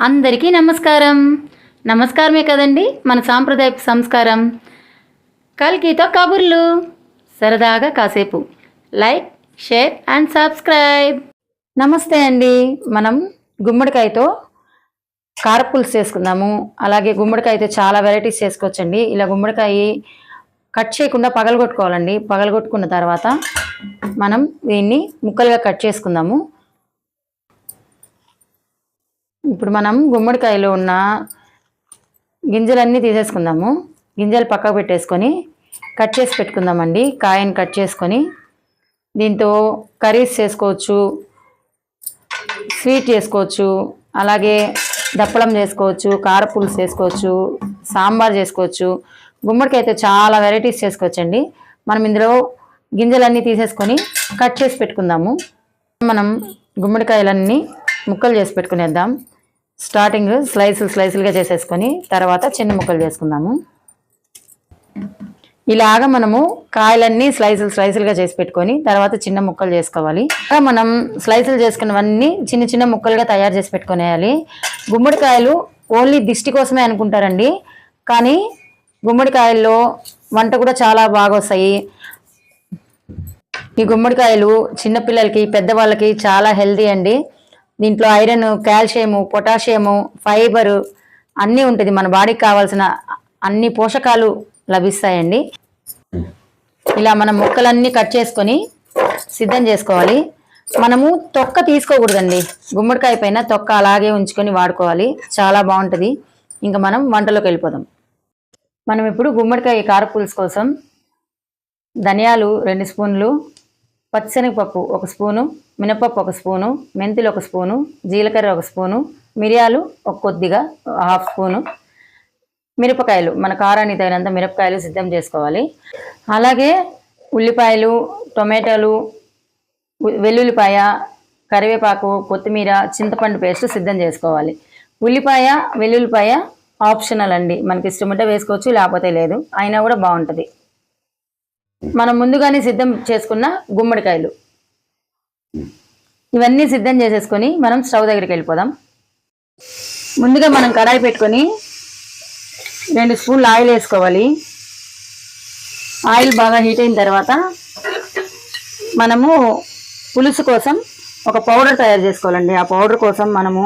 అందరికీ నమస్కారం. నమస్కారమే కదండి మన సాంప్రదాయపు సంస్కారం. కల్కితో కబుర్లు. సరదాగా కాసేపు. Like share and subscribe. నమస్తే అండి. మనం గుమ్మడికాయతో కారపులుసు చేసుకుందాము. అలాగే గుమ్మడికాయతో చాలా వెరైటీస్ చేసుకోవచ్చండి. ఇలా గుమ్మడికాయ కట్ చేయకుండా పగలగొట్టుకోవాలండి. పగలగొట్టుకున్న తర్వాత మనం దీన్ని ముక్కలుగా కట్ చేసుకుందాము. ఇప్పుడు మనం గుమ్మడికాయలో ఉన్న గింజలన్నీ తీసేసుకుందాము. గింజలు పక్కకు పెట్టేసుకొని కట్ చేసి పెట్టుకుందామండి. కాయని కట్ చేసుకొని దీంతో కర్రీస్ చేసుకోవచ్చు స్వీట్ చేసుకోవచ్చు అలాగే దప్పడం చేసుకోవచ్చు కారపులుసు చేసుకోవచ్చు సాంబార్ చేసుకోవచ్చు. గుమ్మడికాయ అయితే చాలా వెరైటీస్ చేసుకోవచ్చండి. మనం ఇందులో గింజలన్నీ తీసేసుకొని కట్ చేసి పెట్టుకుందాము. మనం గుమ్మడికాయలన్నీ ముక్కలు చేసి పెట్టుకునేద్దాం. స్టార్టింగ్ స్లైసులు స్లైసులుగా చేసేసుకొని తర్వాత చిన్న ముక్కలు చేసుకుందాము. ఇలాగా మనము కాయలన్నీ స్లైసులు స్లైసులుగా చేసి పెట్టుకొని తర్వాత చిన్న ముక్కలు చేసుకోవాలి. ఇలా మనం స్లైసులు చేసుకున్నవన్నీ చిన్న చిన్న ముక్కలుగా తయారు చేసి పెట్టుకునేయాలి. గుమ్మడికాయలు ఓన్లీ దిష్టి కోసమే అనుకుంటారండి. కానీ గుమ్మడికాయల్లో వంట కూడా చాలా బాగా వస్తాయి. ఈ గుమ్మడికాయలు చిన్నపిల్లలకి పెద్దవాళ్ళకి చాలా హెల్దీ అండి. దీంట్లో ఐరన్ కాల్షియము పొటాషియము ఫైబరు అన్నీ ఉంటుంది. మన బాడీకి కావాల్సిన అన్ని పోషకాలు లభిస్తాయండి. ఇలా మనం ముక్కలన్నీ కట్ చేసుకొని సిద్ధం చేసుకోవాలి. మనము తొక్క తీసుకోకూడదండి. గుమ్మడికాయ పైన తొక్క అలాగే ఉంచుకొని వాడుకోవాలి. చాలా బాగుంటుంది. ఇంకా మనం వంటలోకి వెళ్ళిపోదాం. మనం ఇప్పుడు గుమ్మడికాయ కారపులుసు కోసం ధనియాలు రెండు స్పూన్లు పచ్చిశనగపప్పు ఒక స్పూను మినపప్పు ఒక స్పూను మెంతులు ఒక స్పూను జీలకర్ర ఒక స్పూను మిరియాలు ఒక కొద్దిగా హాఫ్ స్పూను. మిరపకాయలు మన కారానికి తగినంత మిరపకాయలు సిద్ధం చేసుకోవాలి. అలాగే ఉల్లిపాయలు టొమాటోలు వెల్లుల్లిపాయ కరివేపాకు కొత్తిమీర చింతపండు పేస్ట్ సిద్ధం చేసుకోవాలి. ఉల్లిపాయ వెల్లుల్లిపాయ ఆప్షనల్ అండి. మనకి ఇష్టం ఉంటే వేసుకోవచ్చు లేకపోతే లేదు. అయినా కూడా బాగుంటుంది. మనం ముందుగానే సిద్ధం చేసుకున్న గుమ్మడికాయలు. ఇవన్నీ సిద్ధం చేసేసుకొని మనం స్టవ్ దగ్గరికి వెళ్ళిపోదాం. ముందుగా మనం కడాయి పెట్టుకొని రెండు స్పూన్లు ఆయిల్ వేసుకోవాలి. ఆయిల్ బాగా హీట్ అయిన తర్వాత మనము పులుసు కోసం ఒక పౌడర్ తయారు చేసుకోవాలండి. ఆ పౌడర్ కోసం మనము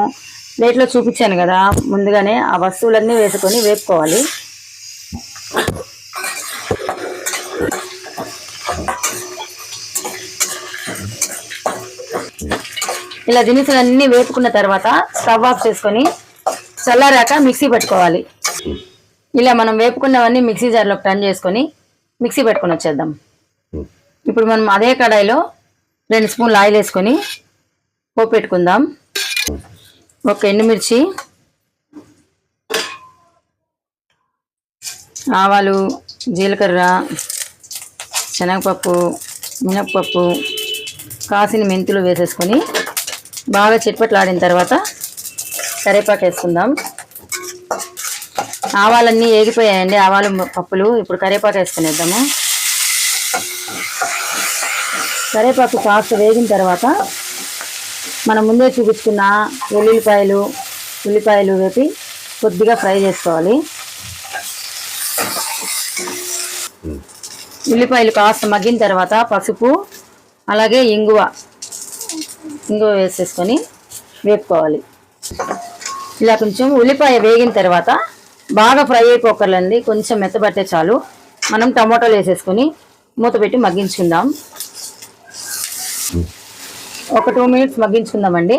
ప్లేట్లో చూపించాను కదా ముందుగానే ఆ వస్తువులన్నీ వేసుకొని వేపుకోవాలి. ఇలా దినుసులన్నీ వేపుకున్న తర్వాత స్టవ్ ఆఫ్ చేసుకొని చల్లారాక మిక్సీ పెట్టుకోవాలి. ఇలా మనం వేపుకున్నవన్నీ మిక్సీ జార్లో టర్న్ చేసుకొని మిక్సీ పెట్టుకొని వచ్చేద్దాం. ఇప్పుడు మనం అదే కడాయిలో రెండు స్పూన్లు ఆయిల్ వేసుకొని పోపు పెట్టుకుందాం. ఒక ఎండుమిర్చి ఆవాలు జీలకర్ర శనగపప్పు మినప్పప్పు కాసిన మెంతులు వేసేసుకొని బాగా చిట్పట్లాడిన తర్వాత కరివేపాకు వేసుకుందాం ఆవాలన్నీ ఏగిపోయాయండి. ఆవాలు పప్పులు ఇప్పుడు కరివేపాకు వేసుకునేద్దాము కరివేపాకు కాస్త వేగిన తర్వాత మనం ముందే చూపించుకున్న వెల్లుల్లిపాయలు ఉల్లిపాయలు వేపి కొద్దిగా ఫ్రై చేసుకోవాలి. ఉల్లిపాయలు కాస్త మగ్గిన తర్వాత పసుపు అలాగే ఇంగువ ఇంగువ వేసేసుకొని వేపుకోవాలి. ఇలా కొంచెం ఉల్లిపాయ వేగిన తర్వాత బాగా ఫ్రై అయిపోకర్లండి కొంచెం మెత్తబట్టే చాలు. మనం టమాటోలు వేసేసుకొని మూత పెట్టి మగ్గించుకుందాం. ఒక టూ మినిట్స్ మగ్గించుకుందామండి.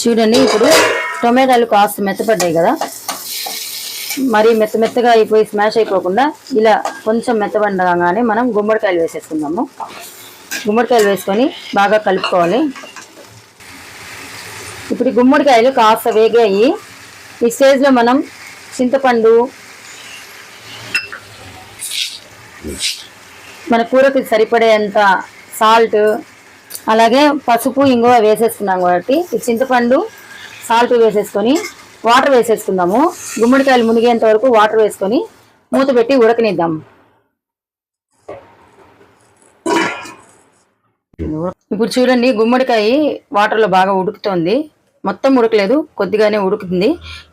చూడండి ఇప్పుడు టొమాటోలు కాస్త మెత్తపడ్డాయి కదా. మరి మెత్త మెత్తగా అయిపోయి స్మాష్ అయిపోకుండా ఇలా కొంచెం మెత్తబడగానే మనం గుమ్మడికాయలు వేసేసుకుందాము. గుమ్మడికాయలు వేసుకొని బాగా కలుపుకోవాలి. ఇప్పుడు గుమ్మడికాయలు కాస్త వేగాయి. ఈ స్టేజ్లో మనం చింతపండు మన కూరకి సరిపడేంత సాల్ట్ అలాగే పసుపు ఇంగువ వేసేసుకున్నాం కాబట్టి ఈ చింతపండు సాల్ట్ వేసేసుకొని వాటర్ వేసేసుకుందాము. గుమ్మడికాయలు మునిగేంత వరకు వాటర్ వేసుకొని మూత పెట్టి ఉడకనిద్దాం. ఇప్పుడు చూడండి గుమ్మడికాయ వాటర్లో బాగా ఉడుకుతోంది. మొత్తం ఉడకలేదు కొద్దిగానే ఉడుకుతుంది.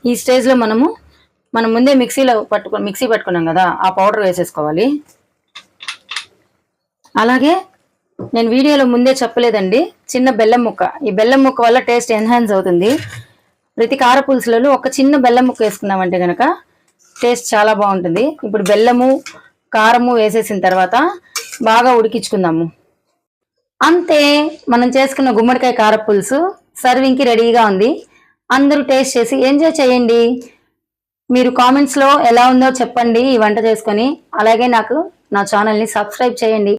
ఈ స్టేజ్లో మనము మనం ముందే మిక్సీలో పట్టుకు మిక్సీ పట్టుకున్నాం కదా ఆ పౌడర్ వేసేసుకోవాలి. అలాగే నేను వీడియోలో ముందే చెప్పలేదండి చిన్న బెల్లం ముక్క. ఈ బెల్లం ముక్క వల్ల టేస్ట్ ఎన్హాన్స్ అవుతుంది. ప్రతి కార పులుసులలో ఒక చిన్న బెల్లం ముక్క వేసుకున్నామంటే కనుక టేస్ట్ చాలా బాగుంటుంది. ఇప్పుడు బెల్లము కారము వేసేసిన తర్వాత బాగా ఉడికించుకుందాము. అంతే మనం చేసుకున్న గుమ్మడికాయ కార పులుసు సర్వింగ్కి రెడీగా ఉంది. అందరూ టేస్ట్ చేసి ఎంజాయ్ చేయండి. మీరు కామెంట్స్లో ఎలా ఉందో చెప్పండి ఈ వంట చేసుకొని. అలాగే నాకు నా ఛానల్ని సబ్స్క్రైబ్ చేయండి.